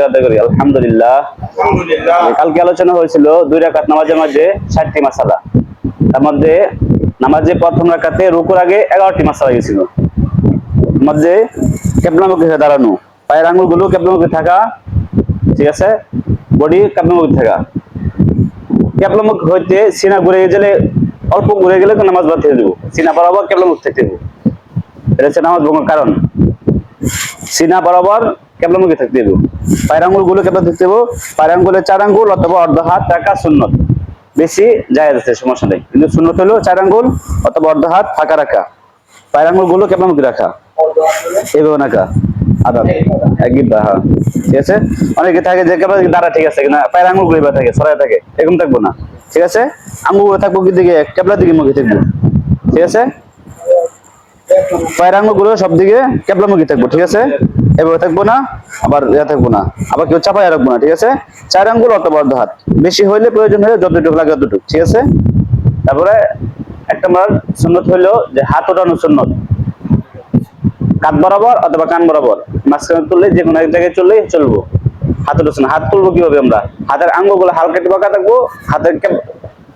আদায় করি আলহামদুলিল্লাহ। আলহামদুলিল্লাহ। কালকে আলোচনা হয়েছিল দুই রাকাত নামাজের মধ্যে ষাটটি মাসালা। তার মধ্যে নামাজে প্রথম রাকাতে রুকুর আগে এগারোটি মাসালা গেছিল মধ্যে হয়ে দাঁড়ানো পায়ের আঙুলগুলো থাকা ঠিক আছে? বডি কেবলামুখী থাকা। কেবলামুখ হইতে সিনা ঘুরে গেলে অল্প ঘুরে গেলে তো নামাজ বাদ দেবো। সিনা বরাবর কেবলামুখ থেকে দেবো। এটা হচ্ছে নামাজ ভঙ্গের কারণ। সিনা বরাবর কেবলামুখী থাকতে দেবো পায়ের আঙ্গুলগুলো কেবলা থাকতে দেবো পায়ের আঙ্গুলের চার আঙ্গুল অথবা অর্ধ হাত রাখা সুন্নত। বেশি যায় আছে, সমস্যা নেই। কিন্তু সুন্নত হলো চার আঙ্গুল অথবা অর্ধ হাত ফাঁকা রাখা। পায়ের আঙ্গুলগুলো কেবলামুখী রাখা। এইভাবে রাখা। আদাব। একই হ্যাঁ থাকে থাকে থাকে থাকব কি দিকে? কেবলা দিকে মুখে থাকব। ঠিক আছে? পায়ের আঙ্গুলগুলো সব দিকে কেবলামুখী থাকব, ঠিক আছে? এভাবে থাকব না, আবার থাকব না। আবার কেউ চাপায় রাখব না, ঠিক আছে? চার আঙ্গুল অথবা হাত। বেশি হইলে প্রয়োজন হলে যতটুকু লাগে ততটুকু ঠিক আছে? তারপরে এক নম্বর সুন্নত হইল যে হাত ওঠানো সুন্নত। কাত বরাবর অথবা কান বরাবর। মাঝখানে তুললে এক জায়গায় চলবো। হাত কীভাবে আমরা? হাতের আঙ্গুলগুলো হালকা একটু থাকব, হাতের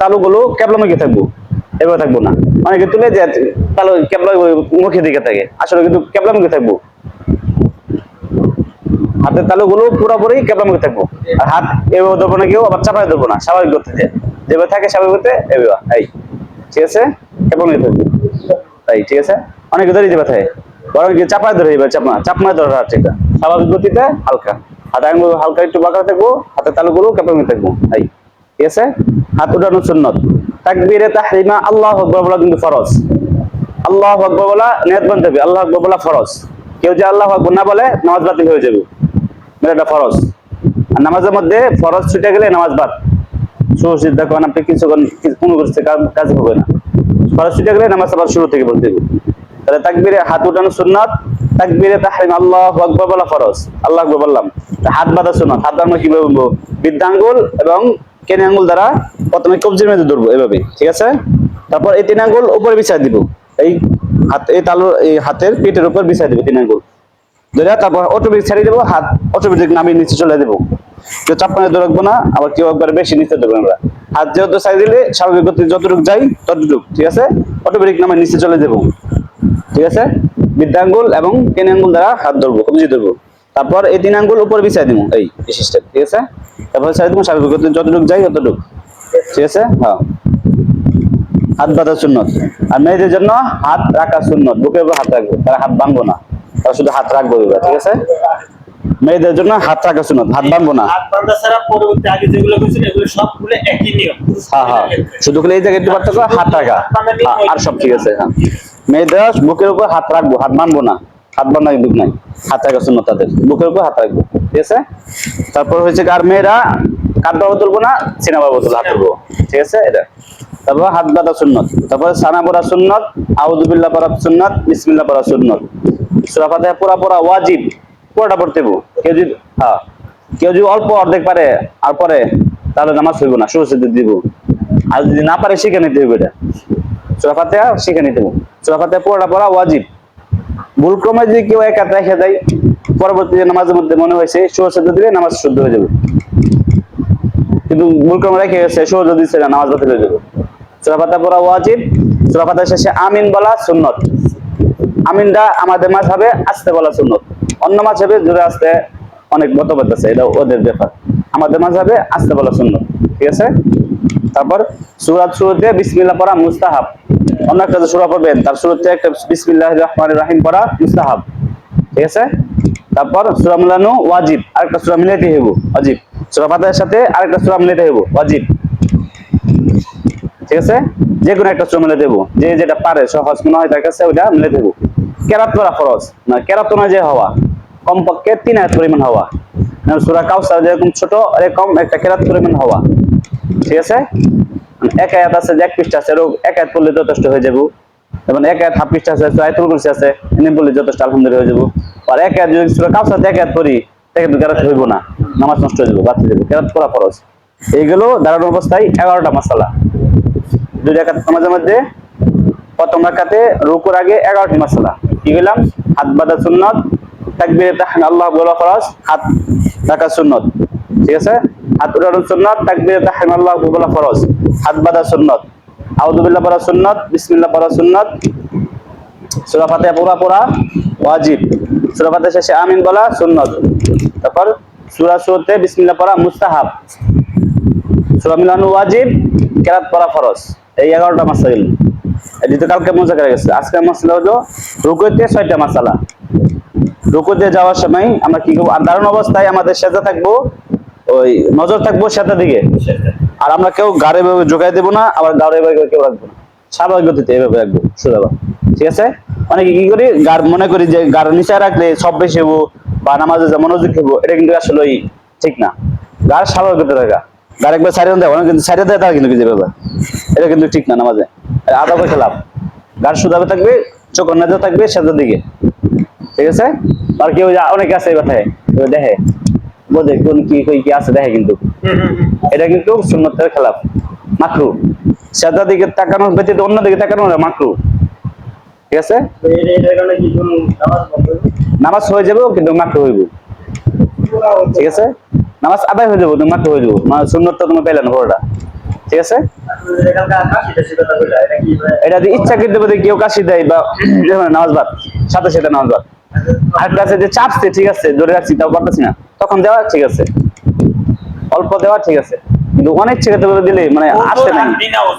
তালুগুলো কেবলামুখী থাকব। এভাবে থাকব না। অনেকে তুলে যে তালু কেবলা মুখের দিকে থাকে। আসলে কিন্তু কেবলামুখী থাকব। হাতের তালুগুলো পুরোপুরি কেবলামুখী থাকব। আর হাত এভাবে ধরবো না কেউ, আবার চাপাই ধরবো না। স্বাভাবিক করতে যে, যেভাবে থাকে স্বাভাবিক করতে এভাবে এই, ঠিক আছে? কেবলামুখী থাকব। তাই ঠিক আছে? অনেকে ধরে দিতে থাকে। বরং কি চাপায় ধরে এবার চাপনা চাপনায় ধরে হাত এটা স্বাভাবিক গতিতে হালকা। হাতে আঙুল হালকা একটু বাঁকা থাকব, হাতের তালুগুলো কেবলামুখী থাকব। এই, ঠিক আছে? হাত উঠানো সুন্নত। তাকবীরে তাহরিমা, আল্লাহ আকবার বলা কিন্তু ফরজ। আল্লাহ আকবর বলা নিয়ত বানতে হবে। আল্লাহ আকবর বলা ফরজ। কেউ যে আল্লাহ আকবর না বলে, নামাজ বাতিল হয়ে যাবে। মানে এটা ফরজ। আর নামাজের মধ্যে ফরজ ছুটে গেলে নামাজ বাদ। সুচিন্তা করেন, আপনি কিছু কোনো কিছু কাজ- হবে না। ফরজ ছুটে গেলে নামাজ আবার শুরু থেকে বলতে হবে। তাহলে তাকবীরে হাত উঠানো সুন্নাত, তাকবীরে তাহরিম, আল্লাহ আকবর বলা ফরজ। আল্লাহ আকবর বললাম। হাত বাঁধা সুন্নাত। হাত আমরা কীভাবে বলব? বৃদ্ধাঙ্গুল এবং কেনে আঙ্গুল দ্বারা প্রথমে কবজির মধ্যে ধরবো এভাবে, ঠিক আছে? তারপর এই তিন আঙ্গুল উপরে বিছাই দিব। এই হাত এই তালুর এই হাতের পেটের উপর বিছাই দিব তিন আঙ্গুল। ধরে তারপর অটোমেটিক ছাড়িয়ে দেবো, হাত অটোমেটিক নামিয়ে নিচে চলে দেবো। কেউ ধরে রাখব না, আবার কেউ একবার বেশি নিচে দেবো আমরা। হাত যেহেতু সাইড দিলে স্বাভাবিক গতি যতটুকু যাই ততটুকু, ঠিক আছে? অটোমেটিক নামে নিচে চলে দেবো। ঠিক আছে? বৃদ্ধাঙ্গুল এবং কেন আঙ্গুল দ্বারা হাত ধরবো, কবজি ধরবো। তারপর এই তিন আঙ্গুল উপর বিছাই দিব এই সিস্টেম ঠিক আছে? তারপর ছেড়ে দেবো স্বাভাবিক যতটুকু যাই ততটুকু। ঠিক আছে? হ্যাঁ। হাত বাঁধা সুন্নত। আর মেয়েদের জন্য হাত রাখা সুন্নত। বুকের উপর হাত রাখব তারা হাত ভাঙবো না। তারা শুধু হাত রাখব ঠিক আছে? মেয়েদের জন্য হাত রাখা সুন্নত হাত ভাঙবো না। হাত বান্ধা ছাড়া পরবর্তী আগে যেগুলো হয়েছিল এগুলো সবগুলো একই নিয়ম। হ্যাঁ হ্যাঁ। শুধু খালি এই জায়গায় একটু পার্থক্য হাত রাখা। হ্যাঁ, আর সব ঠিক আছে হ্যাঁ। মেয়েদের বুকের উপর হাত রাখব হাত বানবো না। হাত বান্ধা কিন্তু নাই। হাত রাখা শূন্য তাদের। বুকের উপর হাত রাখব, ঠিক আছে? তারপর হয়েছে আর মেয়েরা কাঁধ বাবা তুলবো না, সিনা বাবা তুলবো, হাত তুলবো, ঠিক আছে? এটা। তারপর হাত বাঁধা সুন্নত। তারপর সানা পড়া সুন্নত আউদুবিল্লাহ পড়া সুন্নত বিসমিল্লা পড়া সুন্নত। সুরা ফাতিহা পুরা পুরা ওয়াজিব, পুরোটা পড়তে। কেউ যদি হ্যাঁ। কেউ যদি অল্প অর্ধেক পারে, আর পরে, তাহলে নামাজ হইব না, শুরু সেদিন দিব। আর যদি না পারে শিখে নিতে হবে এটা। সুরা ফাতিহা শিখে নিতে হবে সুরা ফাতিহা পুরোটা পড়া ওয়াজিব। ভুল ক্রমে যদি কেউ এক রেখে দেয় পরবর্তী নামাজের মধ্যে মনে হয়েছে শুরু দিলে নামাজ শুদ্ধ হয়ে যাবে। কিন্তু ভুল ক্রমে রেখে গেছে সহজ দিচ্ছে না, নামাজ বাতিল হয়ে যাবে। সুরা ফাতিহা পড়া ওয়াজিব, সুরা শেষে আমিন বলা সুন্নত। আমিনটা আমাদের মাঝাবে আসতে বলা সুন্নত। অন্য মাঝাবে জুড়ে আসতে অনেক মতভেদ আছে এটা ওদের ব্যাপার। আমাদের মাঝাবে আসতে বলা সুন্নত, ঠিক আছে? তারপর সুরাত শুরুতে বিসমিল্লাহ পড়া মুস্তাহাব। অন্য একটা সুরা পড়বেন, তার শুরুতে একটা বিসমিল্লাহ রহমান রাহিম পড়া মুস্তাহাব। ঠিক আছে? তারপর সুরা মিলানো, ওয়াজিব। আরেকটা সুরা মিলাইতে হইব, ওয়াজিব। সুরা ফাতিহার সাথে আরেকটা সুরা মিলাইতে হইব, ওয়াজিব। ঠিক আছে? যে কোনো একটা সুরা মিলে দেবো যে যেটা পারে, সহজ মনে হয়, তার কাছে ওইটা মিলে দেবো কেরাত করা খরচ না কেরাত না যে হওয়া। কমপক্ষে তিন আয়াত পরিমাণ হওয়া। সুরা কাউসার যেরকম ছোট, এরকম একটা কেরাত পরিমাণ হওয়া। ঠিক আছে? এক আয়াত আছে এক পৃষ্ঠা আছে এক আয়াত পড়লে যথেষ্ট হয়ে যাব। যেমন এক আয়াত হাফ পৃষ্ঠা আছে আয়াতুল কুরসি আছে, এনে বললে যথেষ্ট, আলহামদুলিল্লাহ, হয়ে যাব। আর এক আয়াত যদি সুরা কাউসার এক আয়াত পড়ি, তাকে কিন্তু কেরাত হইব না, নামাজ নষ্ট হয়ে যাব বাতিল যাব কেরাত করা খরচ এইগুলো দাঁড়ানো অবস্থায় এগারোটা মশালা। দুই রাকাত নামাজের মধ্যে, প্রথম রাকাতে রুকুর আগে এগারোটি মশলা। কি বললাম হাত বাঁধা সুন্নত, তাকবীরে আল্লাহ বলা ফরজ, হাত রাখা সুন্নত। ঠিক আছে? হাত উঠানো সুন্নত, তাকবীরে তাহমিদ আল্লাহ বলা ফরজ। হাত বাঁধা সুন্নত। আউযুবিল্লাহ পড়া সুন্নত, বিসমিল্লাহ পড়া সুন্নত। সূরা ফাতিহা পড়া পড়া ওয়াজিব। সূরা ফাতিহা শেষে আমিন বলা সুন্নত। তারপর সূরা শুরুতে বিসমিল্লাহ পড়া মুস্তাহাব। সূরা মিলানো ওয়াজিব, কেরাত পড়া ফরজ। এই এগারোটা মাসাইল। এটি তো কালকে মজা করে গেছে। আজকের মাসালা হলো রুকুতে ছয়টা মাসালা। রুকুতে যাওয়ার সময় আমরা কি করব? আর দারুণ অবস্থায় আমাদের সেজা থাকব। ওই নজর থাকব সেটা দিকে। আর আমরা কেউ গাড়ি এভাবে জোগাই দেবো না, আবার গাড়ি এভাবে কেউ রাখব না। স্বাভাবিক গতিতে এভাবে রাখব, সোজা ঠিক আছে? অনেকে কি করি গার মনে করি যে গার নিচে রাখলে সব বেশি হব, বা নামাজে যে মনোযোগ হব এটা কিন্তু আসলে ঠিক না। গার স্বাভাবিক গতিতে রাখা গার একবার সাইডে দেয় অনেক কিন্তু সাইডে দেয়, তারা কিন্তু কিছু ব্যাপার এটা কিন্তু ঠিক না নামাজে। আদা করে খেলাম গার সুদাবে থাকবে, চোখ নজর থাকবে, সেটার দিকে। ঠিক আছে? আর কেউ অনেকে আছে কথায় দেখে। বোঝে কোন কি আছে দেখে কিন্তু। এটা কিন্তু সুন্নতের খেলাফ, মাকরু। দিকে ব্যতীত তাকানো মাকরু। ঠিক আছে? নামাজ হয়ে কিন্তু মাকরু হইব। ঠিক আছে? নামাজ আদায় হয়ে যাব মাকরু হয়ে যাব। মানে সুন্নতটা তুমি না ঠিক আছে? এটা ইচ্ছা পারে কেউ কাশি দেয় বা নামাজ বাদ, সাথে সাথে নামাজ বাদ। আর কাছে যে চাপছে ঠিক আছে ধরে রাখছি তাও পারতেছি না। তখন দেওয়া ঠিক আছে। অল্প দেওয়া ঠিক আছে। কিন্তু অনেক ছেড়ে করে দিলে মানে নাই।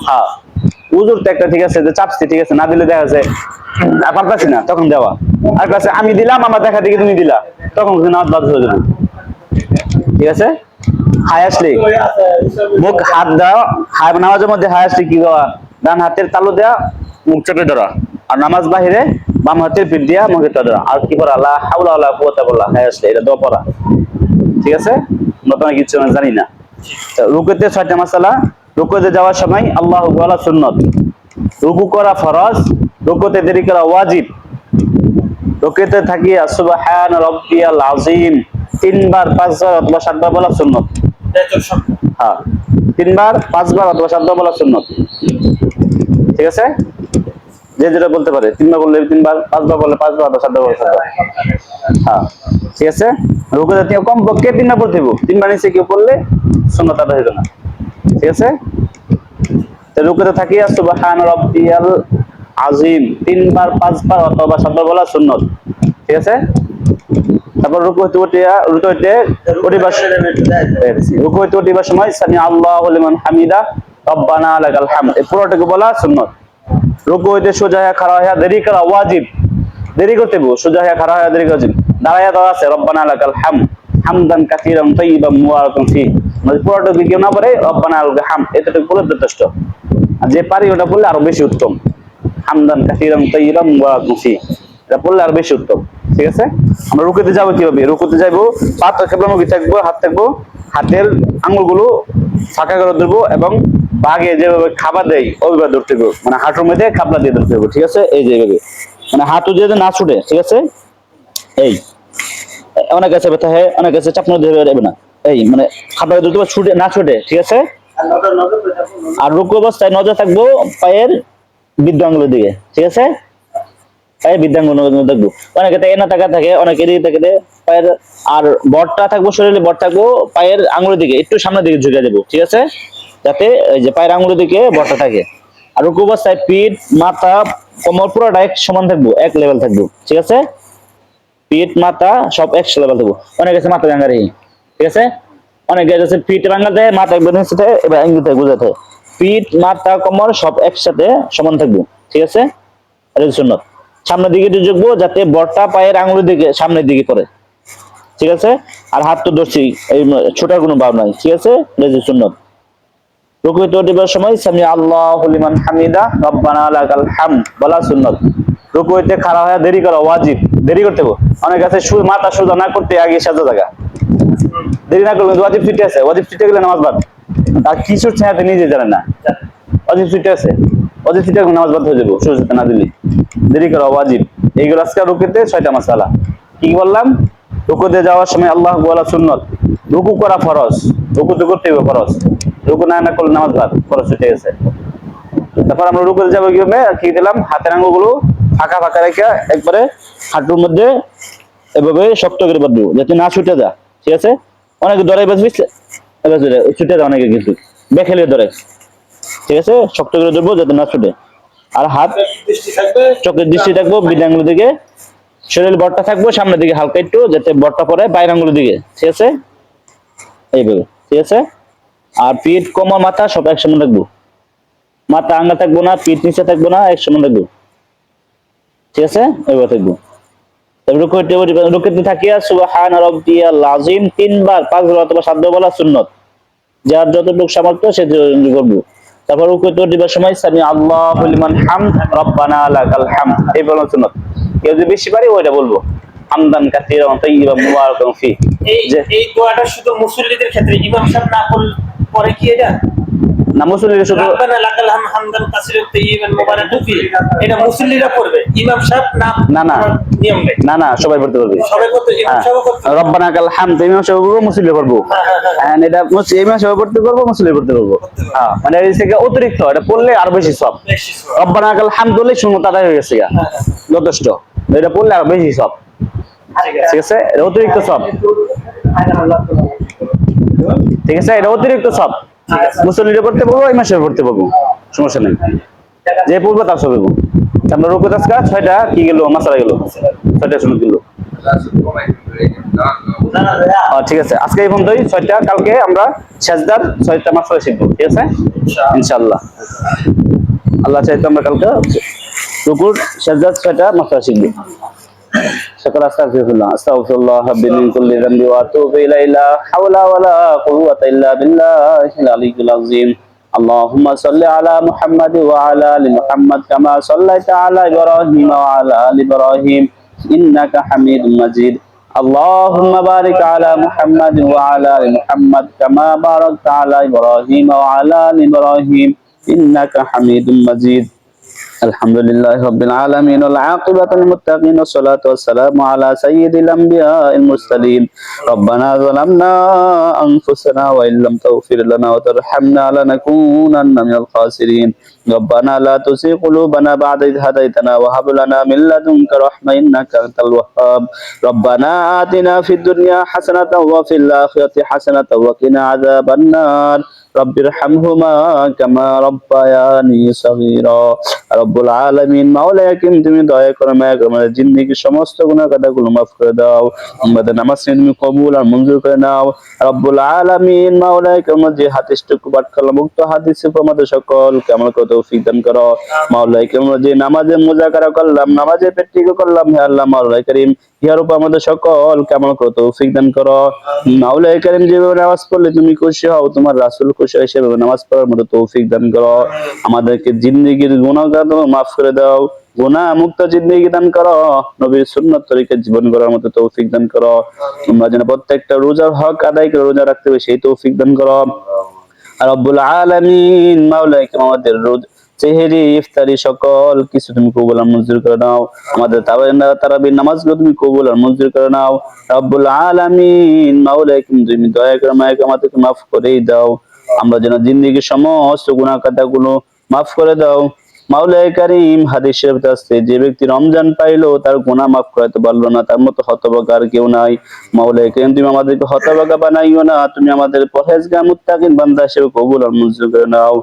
হ্যাঁ উজুর তো একটা ঠিক আছে যে চাপছি ঠিক আছে না দিলে দেখা যাচ্ছে আর পারতাছি না তখন দেওয়া। আর কাছে আমি দিলাম আমার দেখা দেখি তুমি দিলা। তখন নামাজ বাদ হয়ে যাবে। ঠিক আছে? হাই আসলে। মুখ হাত দেওয়া হাই নামাজের মধ্যে হাই আসলে কি দেওয়া? ডান হাতের তালু দেওয়া মুখ চেপে ধরা। আর নামাজ বাহিরে বাম হাতের পিঠ দিয়া মুখে ধরা আর কি করা আল্লাহ হাউলা আল্লাহ কুয়াতা বলা হাই আসলে এটা দোয়া পড়া। ঠিক আছে? তো কিছু জানি না। রুকুতে ছয়টা মাসালা। রুকুতে যাওয়ার সময় আল্লাহ বলা সুন্নত। রুকু করা ফরজ, রুকুতে দেরি করা ওয়াজিব। রুকুতে থাকি সুবহান রাব্বিয়াল আযীম তিনবার, পাঁচবার অথবা সাতবার বলা সুন্নত। হ্যাঁ তিনবার, পাঁচবার অথবা সাতবার বলা সুন্নত। ঠিক আছে? যে যেটা বলতে পারে, তিনবার বললে তিনবার, পাঁচবার বললে পাঁচবার অথবা সাতবার বললে সাতবার। হ্যাঁ ঠিক আছে? রুকু জাতীয় কম পক্ষে তিনবার পড়তে হইব। তিনবার নিচে কেউ পড়লে সুন্নত আদায় হইল না। ঠিক আছে? তো রুকুতে থাকিয়া সুবহান রাব্বিয়াল আযীম। তিনবার, পাঁচবার অথবা সাতবার বলা সুন্নত। ঠিক আছে? তারপর রুকু হইতে উঠিয়া রুকু হইতে উঠিবার রুকু হইতে উঠিবার সময় সামি আল্লাহু লিমান হামিদা, রব্বানা লাকাল হামদ। এই পুরোটাকে বলা সুন্নত। রুকু হইতে সোজা হয়ে খাড়া হইয়া দেরি করা ওয়াজিব। দেরি করতে বউ সোজা হয়ে খাড়া হইয়া দেরি করতে দাঁড়াইয়া দেওয়া আছে, রব্বানা লাকাল হাম। হামদান কাসীরান তাইয়িবান মুবারাকান ফি মানে পুরোটা কেউ না পারে রব্বানা লাকাল হাম। এতটুকু বলে যথেষ্ট। আর যে পারি ওটা বললে আরও বেশি উত্তম। হামদান কাসীরান তাইয়িবান মুবারাকান ফি এটা বললে আর বেশি উত্তম। ঠিক আছে? আমরা রুকুতে যাব কীভাবে? রুকুতে যাব পা কেবলামুখী থাকব, হাত থাকব, হাতের আঙুলগুলো ফাঁকা করে ধরবো এবং বাঘে যেভাবে খাবার দেয়, ওইভাবে ধরতে হবে। মানে হাঁটুর মধ্যে খাবলা দিয়ে ধরতে হবে, ঠিক আছে? এই যে এইভাবে। মানে হাঁটু দিয়ে না ছুটে, ঠিক আছে? এই। অনেক আছে ব্যথা হয়, অনেক আছে চাপনা ধরে যাবে না। এই মানে খাবার ধরতে হবে, ছুটে, না ছুটে, ঠিক আছে? আর রুকু অবস্থায় নজর থাকব পায়ের বৃদ্ধ আঙুলের দিকে, ঠিক আছে? পায়ের বৃদ্ধাঙ্গুল দেখব অনেকে থাকে না টাকা থাকে, অনেকে এদিকে থাকে। পায়ের আর বটটা থাকব শরীরে, বট থাকব পায়ের আঙুলের দিকে, একটু সামনের দিকে ঝুঁকে দেবো, ঠিক আছে? যাতে এই যে পায়ের আঙুলের দিকে বটটা থাকে। আর রুকু অবস্থায় পিঠ, মাথা, কোমর পুরোটা এক সমান থাকব, এক লেভেল থাকব, ঠিক আছে? পিঠ, মাথা সব এক লেভেল থাকব। অনেক আছে মাথা ভাঙারি ঠিক আছে? অনেক আছে পিঠ ভাঙা দেয় মাথা একবার নিচে এবার ইঙ্গিতে বুঝাতে। পিঠ, মাথা, কোমর সব একসাথে সমান থাকব, ঠিক আছে? সুন্নত। সামনের দিকে ঝুঁকবো যাতে বটটা পায়ের আঙুলের দিকে, সামনের দিকে করে। ঠিক আছে? আর হাত তো ধরছি, এই ছোটার কোনো ভাব নাই, ঠিক আছে? সুন্নত। রুকুতে উঠিবার সময় সামি আল্লাহ লিমান হামিদা, রব্বানা লাকাল হাম বলা সুন্নত। রুকুতে খাড়া হয়ে দেরি করা, ওয়াজিব। দেরি করতে হবে। অনেক আছে মাথা সোজা না করতে আগে সাজা জায়গা দেরি না করলে ওয়াজিব ছুটে আছে ওয়াজিব ছুটে গেলে নামাজ বাদ। আর কিছু ছেঁড়াতে নিজে জানে না। অজিব ছুটে আছে ছুটে গেলে নামাজ বাদ হয়ে যাব সূর্যতে না দিলে। দেরি করা, ওয়াজিব। এইগুলো আজকে রুকুতে ছয়টা মাসালা। কি বললাম? রুকুতে যাওয়ার সময় আল্লাহ বলা সুন্নত। রুকু করা ফরজ। রুকু তো করতে হবে ফরজ। রুকু না না করলে নামাজ বাদ ফরজ ছুটে গেছে। তারপর আমরা রুকুতে যাব কীভাবে কি দিলাম? হাতের আঙ্গুলগুলো ফাঁকা ফাঁকা রেখে একবারে হাঁটুর মধ্যে এভাবে শক্ত করে বাঁধবো, যাতে না ছুটে যা ঠিক আছে? অনেকে দরাই বাঁচবি ছুটে যায় অনেকে কিন্তু। বেখেলে ধরে ঠিক আছে? শক্ত করে ধরবো যাতে না ছুটে। আর হাত, চোখের দৃষ্টি থাকব বিদাঙ্গুলো দিকে। শরীর বটটা থাকব, সামনের দিকে হালকা একটু, যাতে বটটা পরে বাইরে আঙ্গুলের দিকে। ঠিক আছে? এইভাবে। ঠিক আছে? আর পিঠ কোমর মাথা সব একসঙ্গে রাখব। মাথা আঙ্গা থাকব না পিঠ নিচে থাকব না একসঙ্গে রাখব। ঠিক আছে? এইভাবে থাকব। রুকুতে থাকিয়া সুবহান রাব্বিয়াল তিনবার পাঁচবার অথবা সাতবার বলা সুন্নত। যার যতটুকু সামর্থ্য সে করব। তারপর রুকুতে দিবার সময় সামি আল্লাহু লিমান হামদ রব্বানা লাকাল হামদ। এই বলা সুন্নত। কেউ যদি বেশি পারে ওইটা বলব। তাইয়িবান মুবারাকান ফি। এই দোয়াটা শুধু মুসল্লিদের ক্ষেত্রে ইমাম সাহেব না করলে পরে কি এটা? না শুধু হামদান কাসিরান তাইয়িবান মুবারাকান ফি। এটা মুসল্লিরা পড়বে ইমাম সাহেব না না, না। নিয়ম নেই। না না সবাই পড়তে পারবে। সবাই করতে ইমাম হ্যাঁ। সাহেব করতে রব্বানা কাল হামদ ইমাম সাহেব করব করব হ্যাঁ, হ্যাঁ, হ্যাঁ। এটা ইমাম সাহেব মুসলিম করতে পারব। হ্যাঁ মানে এই থেকে অতিরিক্ত এটা পড়লে আরও বেশি সব। রব্বানা কাল হামদ বললে শূন্য তাদের হয়ে গেছে হ্যাঁ, হ্যাঁ, যথেষ্ট। এটা পড়লে আরও বেশি সব। ঠিক আছে? এটা অতিরিক্ত সব। ঠিক আছে? এটা অতিরিক্ত সব। মুসল্লিরা পড়তে পারব ইমাম সাহেব পড়তে পারব সমস্যা নেই। যে পড়ব তার সব আমরা রুকু তাসকা ছয়টা কি গেল? মাসালা গেল। ছয়টা শুনে গেল। ঠিক আছে। আজকে এই পর্যন্তই। ছয়টা কালকে আমরা সেজদার ছয়টা মাসালা শিখব। ঠিক আছে? ইনশাআল্লাহ। আল্লাহ চাইতে আমরা কালকে রুকুর সেজদার ছয়টা মাসালা শিখব। شكرا استغفر الله استغفر الله ربي من كل ذنب واتوب اليه لا حول ولا قوه الا بالله العلي العظيم اللهم صل على محمد وعلى ال محمد كما صليت على ابراهيم وعلى ال ابراهيم انك حميد مجيد اللهم بارك على محمد وعلى ال محمد كما باركت على ابراهيم وعلى ال ابراهيم انك حميد مجيد الحمد لله رب العالمين والعاقبة للمتقين والصلاة والسلام على سيد الأنبياء المرسلين ربنا ظلمنا أنفسنا وإن لم تغفر لنا وترحمنا لنكونن من الخاسرين ربنا لا تزغ قلوبنا بعد إذ هديتنا وهب لنا من لدنك رحمة إنك أنت الوهاب ربنا آتنا في الدنيا حسنة وفي الآخرة حسنة وقنا عذاب النار রব্বির হামহুমা কামা রব্বায়ানি সগীরা। রব্বুল আলামিন মাওলা হাকিম তুমি দয়া করে, মায়া করে, আমাদের জিন্দেগি সমস্ত গুনাহ কাদাগুলো মাফ করে দাও। আমাদের নামাজ তুমি কবুল আর মঞ্জুর করে নাও। রব্বুল আলামিন মাওলা হাকিম যে হাতিসটুকু পাঠ করলাম, উক্ত হাদিসে আমাদের সকলকে আমার কত তৌফিক দান করো। মাওলা হাকিম যে নামাজে মুজাকারা করলাম নামাজে পেটিকে করলাম, হে আল্লাহ মাওলা করিম ইহার উপর আমাদের সকল কেমন করে, তৌফিক দান করো। মাওলাই করিম যেভাবে নামাজ পড়লে তুমি খুশি হও, তোমার রাসূল খুশি হয় সেভাবে নামাজ পড়ার মতো তৌফিক দান করো। আমাদেরকে জিন্দেগির গুণাগার মাফ করে দাও। গুণা মুক্ত জিন্দেগি দান করো। নবীর সুন্নত তরিকে জীবন করার মতো তৌফিক দান করো। তোমরা যেন প্রত্যেকটা রোজার হক আদায় করে রোজা রাখতে হবে সেই তৌফিক দান করো। আর রব্বুল আলামিন মাওলাইকে আমাদের রোজ সেহেরি ইফতারি, সকল কিছু তুমি কবুল আর মঞ্জুর করে নাও। আমাদের তারাবির নামাজগুলো তুমি কবুল আর মঞ্জুর করে নাও। রব্বুল আলামিন, মাওলাইকুম, তুমি দয়া করে মায়াকে আমাদেরকে মাফ করেই দাও। আমরা যেন জিন্দিগির সমস্ত গুনাহ কাটাগুলো মাফ করে দাও। মাওলাই কারিম হাদিস শরীফে আছে যে ব্যক্তি রমজান পাইলো তার গুনাহ মাফ করাতে পারল না তার মতো হতভাগা আর কেউ নাই। মাওলাই কারিম তুমি আমাদেরকে হতভাগা বানাইও না তুমি আমাদের পরহেজগার মুত্তাকিন বান্দা হিসেবে কবুল আর মঞ্জুর করে নাও।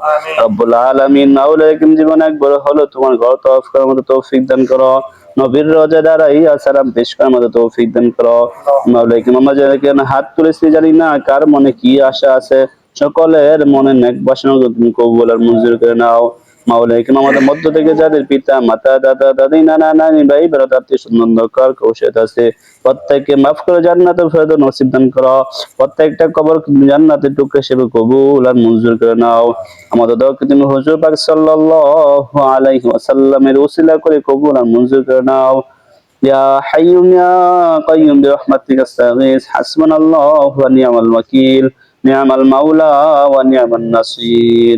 রব্বুল আলামিন মাওলাই কারিম জীবন একবার হলো তোমার ঘর তওয়াফ করার মতো তৌফিক দান করো। নবীর রোজা দ্বারাই আসারাম পেশ করার মতো তৌফিক দান করো। মাওলাই কারিম আমরা যাদেরকে হাত তুলেছি জানি না কার মনে কি আশা আছে সকলের মনে নেক বাসনা তুমি কবুল আর মঞ্জুর করে নাও। মাওলাইকুম আমাদের মধ্য থেকে যাদের পিতা মাতা দাদা দাদি নানা নানি ভাই বেড়াতে আত্মীয় সুন্দর কৌশল আছে প্রত্যেককে মাফ করে জান্নাতে ফেরত নসিব দান করো প্রত্যেকটা কবর জান্নাতে টুকরে সেবে কবুল আর মঞ্জুর করে নাও আমাদের দরকে তুমি হুজুর পাক সাল্লাল্লাহু আলাইহি ওয়াসাল্লামের উসিলা করে কবুল আর মঞ্জুর করে নাও يا حي يا قيوم برحمتك استغيث حسبنا الله ونعم الوكيل نعم المولى ونعم النصير